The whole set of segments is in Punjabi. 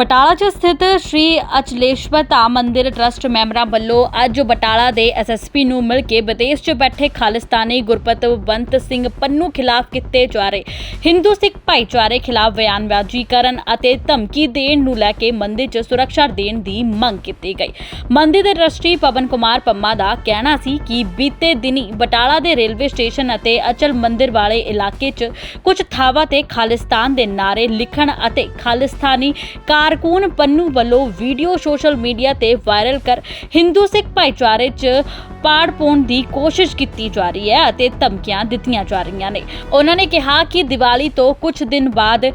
ਬਟਾਲਾ 'ਚ ਸਥਿਤ ਸ਼੍ਰੀ ਅਚਲੇਸ਼ਵਰ ਧਾਮ ਮੰਦਿਰ ਟਰਸਟ ਮੈਂਬਰਾਂ ਵੱਲੋਂ ਅੱਜ ਬਟਾਲਾ ਦੇ ਐਸਐਸਪੀ ਨੂੰ ਮਿਲ ਕੇ ਵਿਦੇਸ਼ 'ਚ ਬੈਠੇ ਖਾਲਿਸਤਾਨੀ ਗੁਰਪਤਵੰਤ ਸਿੰਘ ਪੰਨੂ ਖਿਲਾਫ ਕੀਤੇ ਜਾ ਰਹੇ ਹਿੰਦੂ ਸਿੱਖ ਭਾਈਚਾਰੇ ਖਿਲਾਫ ਬਿਆਨਬਾਜ਼ੀ ਕਰਨ ਅਤੇ ਧਮਕੀ ਦੇਣ ਨੂੰ ਲੈ ਕੇ ਮੰਦਿਰ 'ਚ ਸੁਰੱਖਿਆ ਦੇਣ ਦੀ ਮੰਗ ਕੀਤੀ ਗਈ। ਮੰਦਿਰ ਦੇ ਟਰਸਟੀ ਪਵਨ ਕੁਮਾਰ ਪੰਮਾ ਦਾ ਕਹਿਣਾ ਸੀ ਕਿ ਬੀਤੇ ਦਿਨੀ ਬਟਾਲਾ ਦੇ ਰੇਲਵੇ ਸਟੇਸ਼ਨ ਅਤੇ ਅਚਲ ਮੰਦਿਰ ਵਾਲੇ ਇਲਾਕੇ 'ਚ ਕੁਝ ਥਾਵਾਂ ਤੇ ਖਾਲਿਸਤਾਨ ਦੇ ਨਾਰੇ ਲਿਖਣ ਅਤੇ ਖਾਲਿਸਤਾਨੀ ਕਾਰ ਕਾਰਕੂਨ ਪੰਨੂ ਵੱਲੋਂ ਵੀਡੀਓ ਸੋਸ਼ਲ ਮੀਡੀਆ ਤੇ ਵਾਇਰਲ ਕਰ ਹਿੰਦੂ ਸਿੱਖ ਭਾਈਚਾਰੇ 'ਚ ਪਾੜ ਪਾਉਣ ਦੀ ਕੋਸ਼ਿਸ਼ ਕੀਤੀ ਜਾ ਰਹੀ ਹੈ ਅਤੇ ਧਮਕੀਆਂ ਦਿੱਤੀਆਂ ਜਾ ਰਹੀਆਂ ਨੇ। ਉਹਨਾਂ ਨੇ ਕਿਹਾ ਕਿ ਦੀਵਾਲੀ ਤੋਂ ਕੁਝ ਦਿਨ ਬਾਅਦ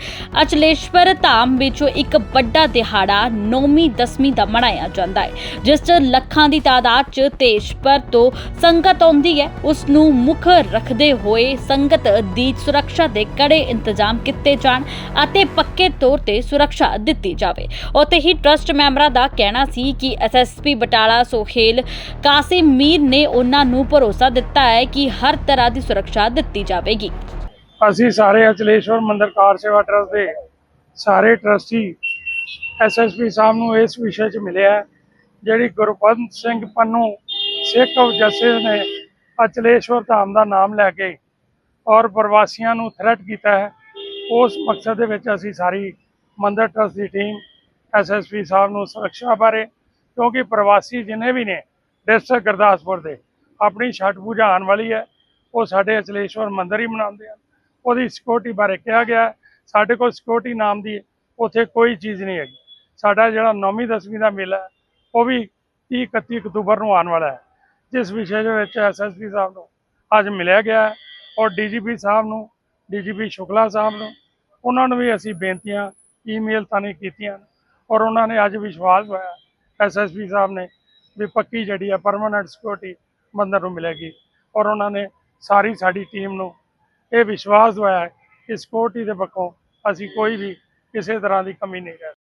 ਅਚਲੇਸ਼ਵਰ ਧਾਮ ਵਿੱਚ ਇੱਕ ਵੱਡਾ ਦਿਹਾੜਾ ਨੌਵੀਂ, ਦਸਵੀਂ ਦਾ ਮਨਾਇਆ ਜਾਂਦਾ ਹੈ, ਜਿਸ 'ਚ ਲੱਖਾਂ ਦੀ ਤਾਦਾਦ 'ਚ ਦੇਸ਼ ਭਰ ਤੋਂ ਸੰਗਤ ਆਉਂਦੀ ਹੈ। ਉਸ ਨੂੰ ਮੁੱਖ ਰੱਖਦੇ ਹੋਏ ਸੰਗਤ ਦੀ ਸੁਰੱਖਿਆ ਦੇ ਕੜੇ ਇੰਤਜ਼ਾਮ ਕੀਤੇ ਜਾਣ ਅਤੇ ਪੱਕੇ ਤੌਰ ਤੇ ਸੁਰੱਖਿਆ ਦਿੱਤੀ ਜਾਵੇ। ਉੱਥੇ ਹੀ ਟਰਸਟ ਮੈਂਬਰਾਂ ਦਾ ਕਹਿਣਾ ਸੀ ਕਿ ਐਸਐਸਪੀ ਬਟਾਲਾ, ਸੋਹੇਲ, ਕਾਸਿਮ ਮੀਰ ਨੇ ਉਹਨਾਂ ਨੂੰ ਭਰੋਸਾ ਦਿੱਤਾ ਹੈ ਕਿ ਹਰ ਤਰ੍ਹਾਂ ਦੀ ਸੁਰੱਖਿਆ ਦਿੱਤੀ ਜਾਵੇਗੀ। ਅਸੀਂ ਸਾਰੇ ਅਚਲੇਸ਼ਵਰ ਮੰਦਿਰ ਕਾਰ ਸੇਵਾ ਟਰਸਟ ਦੇ ਸਾਰੇ ਟਰਸਟੀ ਐਸਐਸਪੀ ਸਾਹਿਬ ਨੂੰ ਇਸ ਵਿਸ਼ੇ 'ਚ ਮਿਲਿਆ ਜਿਹੜੀ ਗੁਰਪੰਤ ਸਿੰਘ ਪੰਨੂ, ਸਿੱਖ ਜੱਸੇ ਨੇ ਅਚਲੇਸ਼ਵਰ ਧਾਮ ਦਾ ਨਾਮ ਲੈ ਕੇ ਔਰ ਪ੍ਰਵਾਸੀਆਂ ਨੂੰ ਥ੍ਰੈਟ ਕੀਤਾ ਹੈ, ਉਸ ਮਕਸਦ ਦੇ ਵਿੱਚ ਅਸੀਂ ਸਾਰੀ ਮੰਦਿਰ ਟਰਸਟ ਦੀ ਟੀਮ ਐਸਐਸਪੀ ਸਾਹਿਬ ਨੂੰ ਸੁਰੱਖਿਆ ਬਾਰੇ, ਕਿਉਂਕਿ ਪ੍ਰਵਾਸੀ ਜਿੰਨੇ ਵੀ ਨੇ ਡਿਸਟ੍ਰਿਕਟ ਗੁਰਦਾਸਪੁਰ ਦੇ। ਆਪਣੀ ਛਠ ਪੂਜਾ ਆਉਣ ਵਾਲੀ ਹੈ। ਉਹ ਸਾਡੇ ਅਚਲੇਸ਼ਵਰ ਮੰਦਿਰ ਹੀ ਮਨਾਉਂਦੇ ਹਨ। ਉਹਦੀ ਸਿਕਿਉਰਿਟੀ ਬਾਰੇ ਕਿਹਾ ਗਿਆ ਹੈ। ਸਾਡੇ ਕੋਲ ਸਿਕਿਉਰਿਟੀ ਨਾਮ ਦੀ ਉੱਥੇ ਕੋਈ ਚੀਜ਼ ਨਹੀਂ ਹੈਗੀ। ਸਾਡਾ ਜਿਹੜਾ 9ਵੀਂ 10ਵੀਂ ਦਾ ਮੇਲਾ ਉਹ ਵੀ 30 31 ਅਕਤੂਬਰ ਨੂੰ ਆਉਣ ਵਾਲਾ ਹੈ। ਜਿਸ ਵਿਸ਼ੇ ਦੇ ਵਿੱਚ ਐਸਐਸਪੀ ਸਾਹਿਬ ਨੂੰ ਅੱਜ ਮਿਲਿਆ ਗਿਆ ਹੈ ਔਰ ਡੀਜੀਪੀ ਸਾਹਿਬ ਨੂੰ ਡੀਜੀਪੀ ਸ਼ੁਕਲਾ ਸਾਹਿਬ ਨੂੰ, ਉਹਨਾਂ ਨੂੰ ਵੀ ਅਸੀਂ ਬੇਨਤੀਆਂ, ਈਮੇਲ ਨਹੀਂ ਕੀਤੀਆਂ ਔਰ ਉਹਨਾਂ ਨੇ ਅੱਜ ਵਿਸ਼ਵਾਸ ਹੋਇਆ ਐਸਐਸਪੀ ਸਾਹਿਬ ਨੇ ਵੀ ਪੱਕੀ ਜਿਹੜੀ ਆ ਪਰਮਾਨੈਂਟ ਸਿਕਿਉਰਿਟੀ ਮੰਦਰ ਨੂੰ ਮਿਲੇਗੀ। ਔਰ ਉਹਨਾਂ ਨੇ ਸਾਰੀ ਸਾਡੀ ਟੀਮ ਨੂੰ ਇਹ ਵਿਸ਼ਵਾਸ ਦਵਾਇਆ ਕਿ ਸਿਕਿਉਰਿਟੀ ਦੇ ਪੱਖੋਂ ਅਸੀਂ ਕੋਈ ਵੀ ਕਿਸੇ ਤਰ੍ਹਾਂ ਦੀ ਕਮੀ ਨਹੀਂ ਕਰ